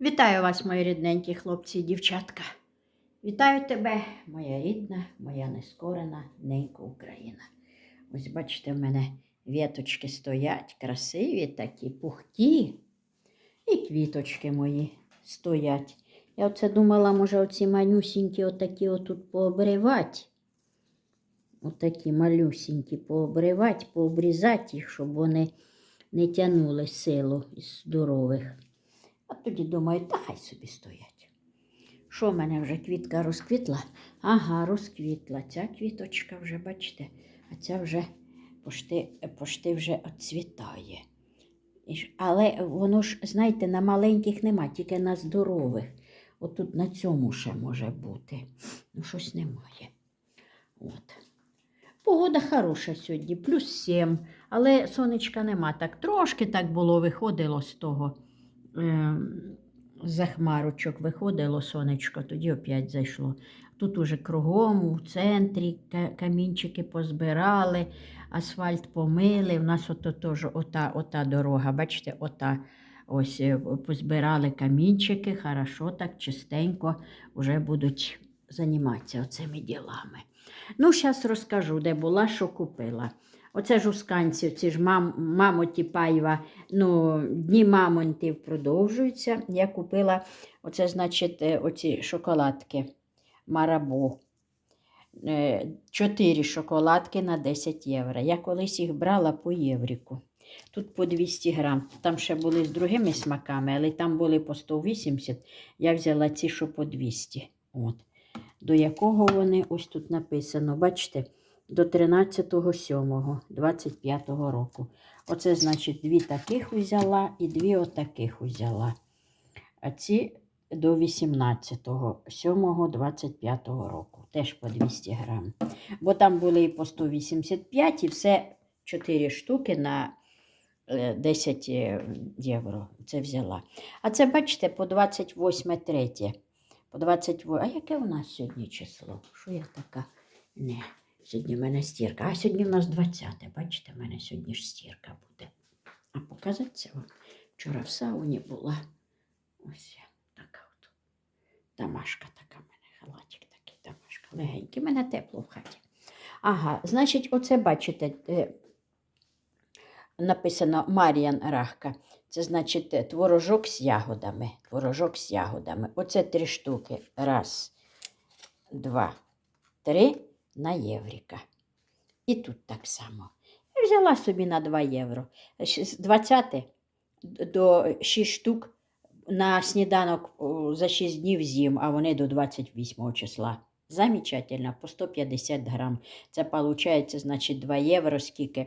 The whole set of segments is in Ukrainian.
Вітаю вас, мої рідненькі хлопці і дівчатка. Вітаю тебе, моя рідна, моя нескорена ненька Україна. Ось бачите, в мене віточки стоять, красиві такі, пухті. І квіточки мої стоять. Я оце думала, може, оці манюсінькі отакі отут пообривати. Отакі малюсінькі пообривати, пообрізати їх, щоб вони не тягнули силу із здорових. А тоді думаю, та хай собі стоять. Що в мене вже квітка розквітла? Ага, розквітла. Ця квіточка вже, бачите, а ця вже пошти, пошти вже оцвітає. Але воно ж, знаєте, на маленьких нема, тільки на здорових. Отут на цьому ще може бути. Ну, щось немає. От. Погода хороша сьогодні, плюс 7, але сонечка нема. Так трошки так було, виходило з того. Е, за хмарочок виходило сонечко, тоді опять зайшло. Тут уже кругом, у центрі камінчики позбирали, асфальт помили. У нас ото теж ота, ота дорога, бачите, ота. Ось е, позбирали камінчики, хорошо, так чистенько вже будуть займатися оцими ділами. Ну, зараз розкажу, де була, що купила. Оце ж у сканці, ці ж мам, мамоті Паєва, ну, дні мамонтів продовжуються. Я купила, оце, значить, е, оці шоколадки Марабу. Е, Чотири шоколадки на 10 євро. Я колись їх брала по євріку. Тут по 200 грам. Там ще були з другими смаками, але там були по 180. Я взяла ці, що по 200. От. До якого вони ось тут написано, бачите, до 13.07.25 року. Оце, значить, дві таких взяла і дві отаких взяла. А ці до 18.07.25 року. Теж по 200 грам. Бо там були і по 185, і все 4 штуки на е, 10 е, євро. Це взяла. А це, бачите, по 28.3. По 28. А яке у нас сьогодні число? Що я така? Не. Сьогодні в мене стірка. А сьогодні у нас 20. Бачите, в мене сьогодні ж стірка буде. А показати це вам. Вчора в сауні була. Ось я така от. Тамашка така в мене, халатик такий, тамашка. Легенький. У мене тепло в хаті. Ага, значить, оце бачите, е, написано Мар'ян Рахка. Це значить е, творожок з ягодами. Творожок з ягодами. Оце три штуки. Раз, два, три на євріка. І тут так само. Я взяла собі на 2 євро. З 20 до 6 штук на сніданок за 6 днів з'їм, а вони до 28 числа. Замечательно, по 150 грам. Це виходить, значить, 2 євро, скільки?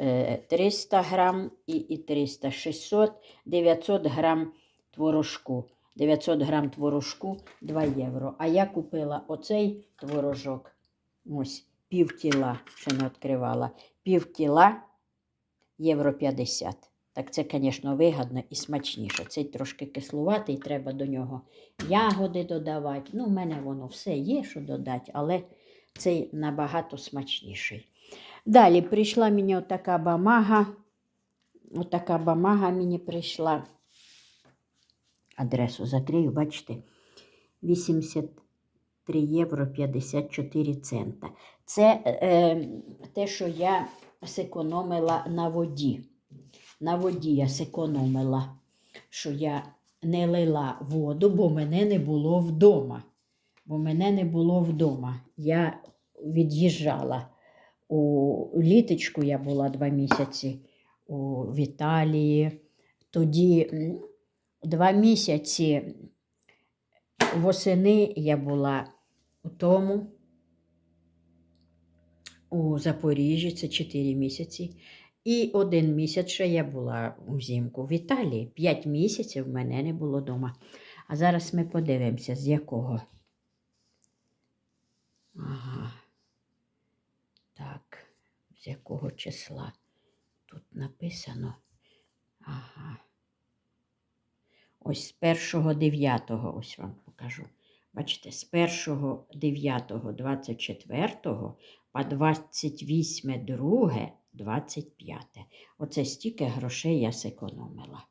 Е, 300 грам і, і 300, 600, 900 грам творожку. 900 грам творожку 2 євро. А я купила оцей творожок, ось пів кіла, ще не відкривала, пів кіла євро 50. Так це, звісно, вигідно і смачніше. Цей трошки кислуватий, треба до нього ягоди додавати. Ну, в мене воно все є, що додати, але цей набагато смачніший. Далі прийшла мені отака бамага. Отака бамага мені прийшла. Адресу закрию, бачите, 83 євро 54 цента. Це е, те, що я зекономила на воді. На воді я зекономила, що я не лила воду, бо мене не було вдома. Бо мене не було вдома. Я від'їжджала у літочку, я була два місяці у Італії. Тоді два місяці восени я була у тому, у Запоріжжі, це 4 місяці. І один місяць ще я була взимку в Італії. П'ять місяців мене не було вдома. А зараз ми подивимося, з якого. Ага. Так, з якого числа тут написано. Ага. Ось з 1.9, ось вам покажу. Бачите, з 1.9.24 по 28.2.25. Оце стільки грошей я зекономила.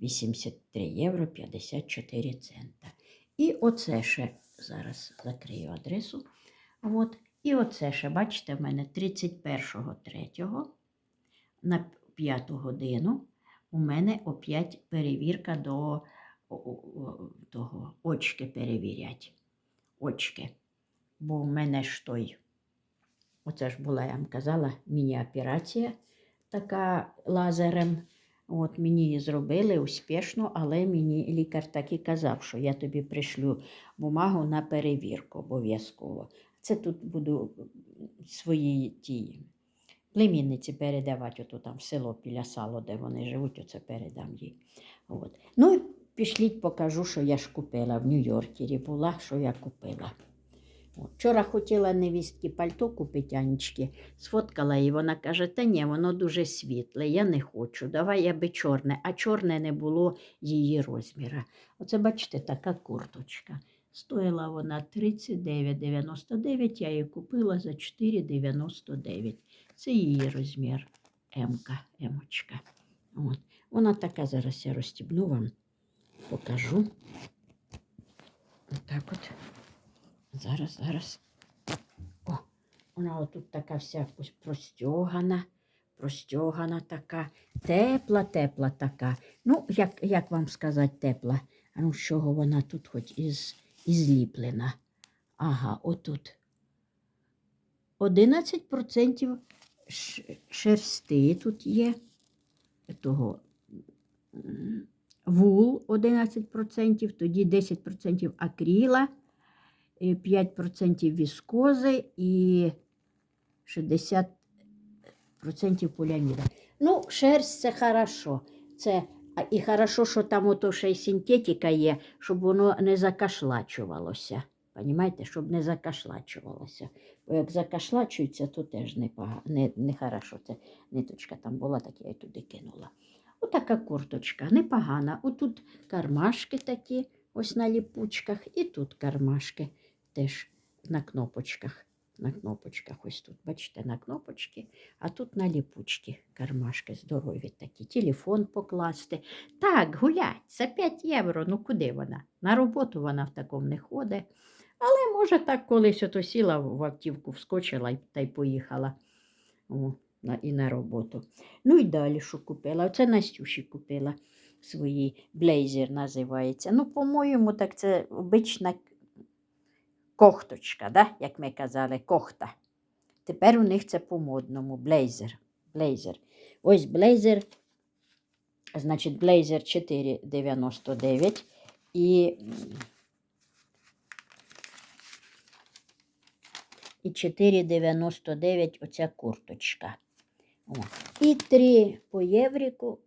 83 євро 54 цента. І оце ще зараз закрию адресу. От. І оце ще, бачите, в мене 31.03 на 5 годину у мене опять перевірка до того очки перевірять. Очки. Бо у мене ж той, оце ж була, я вам казала, міні-операція така лазером. От мені її зробили успішно, але мені лікар так і казав, що я тобі пришлю бумагу на перевірку обов'язково. Це тут буду свої ті племінниці передавати, ото там в село біля сало, де вони живуть, оце передам їй. От. Ну пішліть, покажу, що я ж купила в Нью-Йоркері була, що я купила. От. Вчора хотіла невістки пальто купити Анічки, сфоткала її, вона каже, та ні, воно дуже світле, я не хочу, давай я би чорне, а чорне не було її розміра. Оце, бачите, така курточка. Стоїла вона 39,99, я її купила за 4,99. Це її розмір М-ка, Емочка. От. Вона така, зараз я розстібну вам, покажу. Отак от. Зараз, зараз. О, вона отут така вся простягана, простягана така, тепла, тепла така. Ну, як, як вам сказати, тепла? А ну, з чого вона тут хоч із, із ліплена? Ага, отут. 11% шерсти тут є. Того вул 11%, тоді 10% акріла, 5% віскози і 60% поліаміда. Ну, шерсть це хорошо. Це, і хорошо, що там ото ще й синтетика є, щоб воно не закашлачувалося. Понімаєте, щоб не закашлачувалося. Бо як закашлачується, то теж не, не, не хорошо. Це ниточка там була, так я й туди кинула. Отака курточка, непогана. Отут кармашки такі, ось на ліпучках, і тут кармашки теж на кнопочках. На кнопочках, ось тут, бачите, на кнопочки, а тут на ліпучки кармашки здорові такі. Телефон покласти. Так, гулять, за 5 євро. Ну куди вона? На роботу вона в такому не ходить. Але, може, так колись ото сіла в автівку, вскочила та й поїхала О, і на роботу. Ну і далі, що купила? Оце Настюші купила свої блейзер називається. Ну, по-моєму, так це обична кохточка, да? як ми казали, кохта. Тепер у них це по-модному блейзер. блейзер. Ось блейзер, значить, блейзер 4,99 і, і 4,99 оця курточка. І 3 по євріку.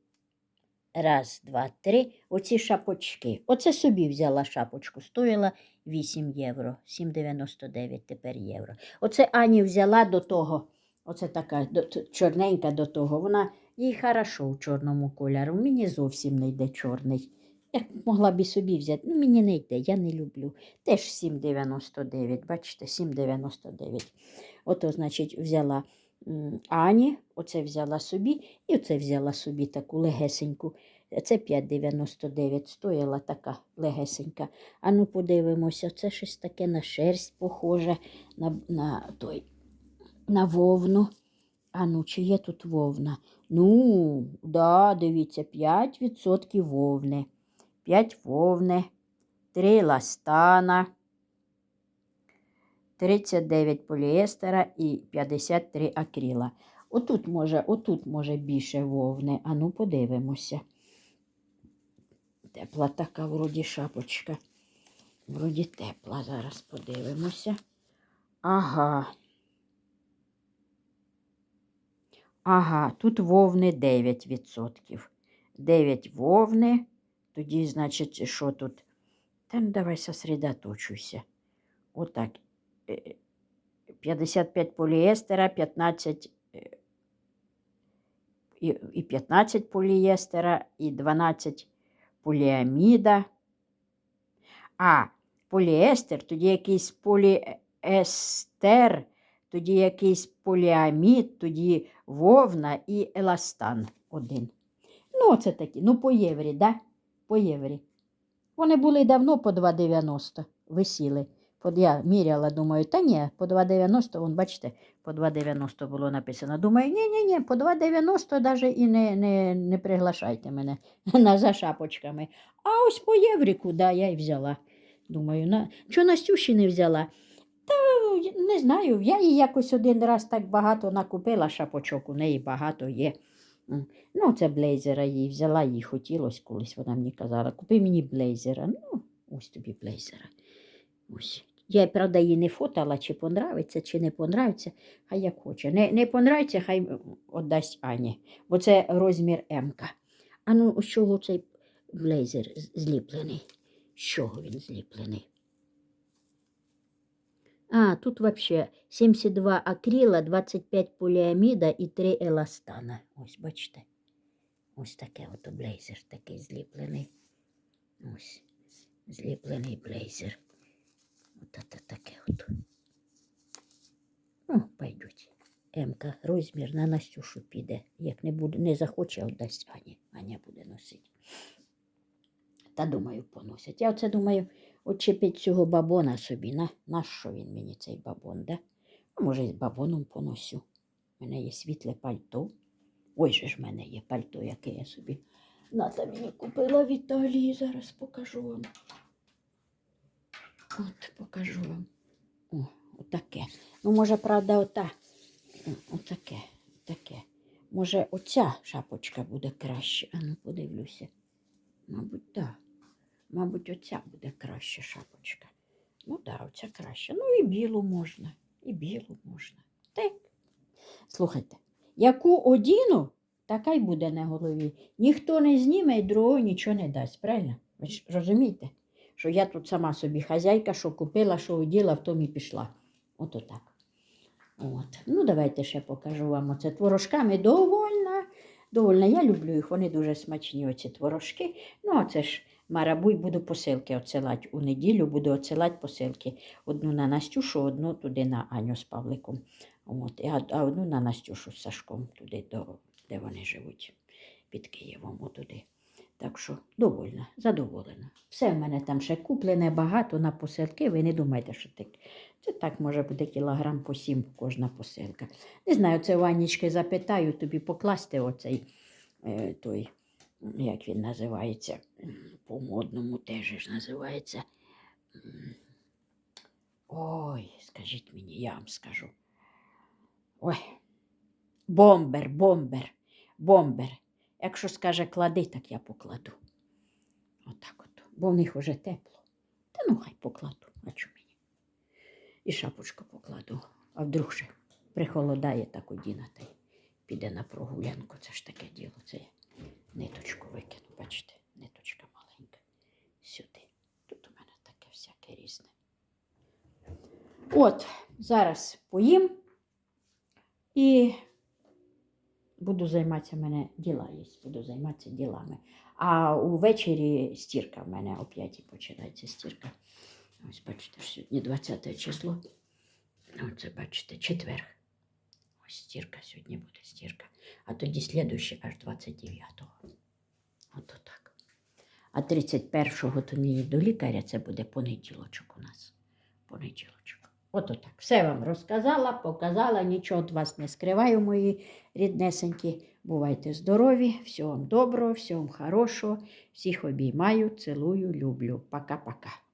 Раз, два, три. Оці шапочки. Оце собі взяла шапочку. Стоїла 8 євро. 7,99 тепер євро. Оце Ані взяла до того. Оце така до, чорненька до того. Вона їй хорошо у чорному кольору. Мені зовсім не йде чорний. Я могла б собі взяти. Ну, мені не йде, я не люблю. Теж 7,99. Бачите, 7,99. Ото, значить, взяла Ані, оце взяла собі, і оце взяла собі таку легесеньку. Це 5,99 стояла така легесенька. А ну подивимося, це щось таке на шерсть похоже, на, на той, на вовну. А ну, чи є тут вовна? Ну, да, дивіться, 5% вовни. 5 вовни, 3 ластана, 39 поліестера і 53 акріла. Отут може, отут може більше вовни. А ну подивимося. Тепла така вроді шапочка. Вроді тепла. Зараз подивимося. Ага. Ага, тут вовни 9%. 9 вовни. Тоді, значить, що тут? Та ну давай сосредоточуйся. Отак. Е, 55 поліестера, 15 е, і, і 15 поліестера, і 12 поліаміда. А, поліестер, тоді якийсь поліестер, тоді якийсь поліамід, тоді вовна і еластан один. Ну, оце такі. Ну, по єврі, да? по єврі. Вони були давно по 2,90 висіли. Под я міряла, думаю, та ні, по 2,90, вон, бачите, по 2,90 було написано. Думаю, ні, ні, ні, по 2,90 навіть і не, не, не приглашайте мене на, за шапочками. А ось по євріку, да, я й взяла. Думаю, на... чого Настюші не взяла? Та не знаю, я їй якось один раз так багато накупила шапочок, у неї багато є. Ну, це блейзера їй взяла, їй хотілося колись, вона мені казала, купи мені блейзера. Ну, ось тобі блейзера. Ось. Я, правда, її не фотала, чи понравиться, чи не понравиться, хай як хоче. Не, не понравиться, хай віддасть Ані, бо це розмір М. А ну, з чого цей блейзер зліплений? З чого він зліплений? А, тут вообще 72 акрила, 25 поліаміда і 3 еластана. Ось, бачите. Ось таке от блейзер такий зліплений. Ось, зліплений блейзер. От це таке от. Ну, пойдуть. Емка розмір на Настюшу піде. Як не буде, не захоче, віддасть Ані. Аня буде носити. Та думаю, поносять. Я оце думаю, Отчепить цього бабона собі. На, на що він мені цей бабон, да? Може, з бабоном поносю. У мене є світле пальто. Ой же ж в мене є пальто, яке я собі Ната мені купила в Італії. Зараз покажу вам. От покажу вам. О, отаке. Ну, може, правда, ота. Отаке, таке. Може, оця шапочка буде краще. А ну подивлюся. Мабуть, так. Мабуть, оця буде краще шапочка. Ну так, да, оця краще. Ну і білу можна, і білу можна. Так. Слухайте, яку одіну, така й буде на голові. Ніхто не зніме і другого нічого не дасть, правильно? Ви ж розумієте, що я тут сама собі хазяйка, що купила, що оділа, в тому і пішла. От отак. От. Ну, давайте ще покажу вам оце творожками довольна. Довольна. Я люблю їх, вони дуже смачні, оці творожки. Ну, а це ж Марабуй буду посилки оцелати. У неділю буду оцелати посилки. Одну на Настюшу, одну туди на Аню з Павликом. От, а одну на Настюшу з Сашком, туди, до, де вони живуть, під Києвом, отуди. Так що довольна, задоволена. Все в мене там ще куплене багато на посилки. Ви не думайте, що так. Це так може бути кілограм по сім кожна посилка. Не знаю, це Ванічки запитаю тобі покласти оцей е, той як він називається, по-модному теж ж називається. Ой, скажіть мені, я вам скажу. Ой, бомбер, бомбер, бомбер. Якщо скаже клади, так я покладу. Отак от. Бо в них уже тепло. Та ну хай покладу, а чому мені? І шапочку покладу. А вдруг ще прихолодає так одінати. Піде на прогулянку. Це ж таке діло. Це я ниточку викину, бачите, ниточка маленька. Сюди. Тут у мене таке всяке різне. От, зараз поїм і буду займатися мене діла є, буду займатися ділами. А увечері стірка в мене о 5 починається стірка. Ось бачите, сьогодні 20 число. Оце бачите, четверг. Ось стірка, сьогодні буде стірка. А тоді слідуючий аж 29-го. Ото так. А 31-го то мені до лікаря це буде понеділочок у нас. Понеділочок. Ото так. Все вам розказала, показала, нічого від вас не скриваю, мої ріднесенькі. Бувайте здорові, всього вам доброго, всього вам хорошого. Всіх обіймаю, цілую, люблю. Пока-пока.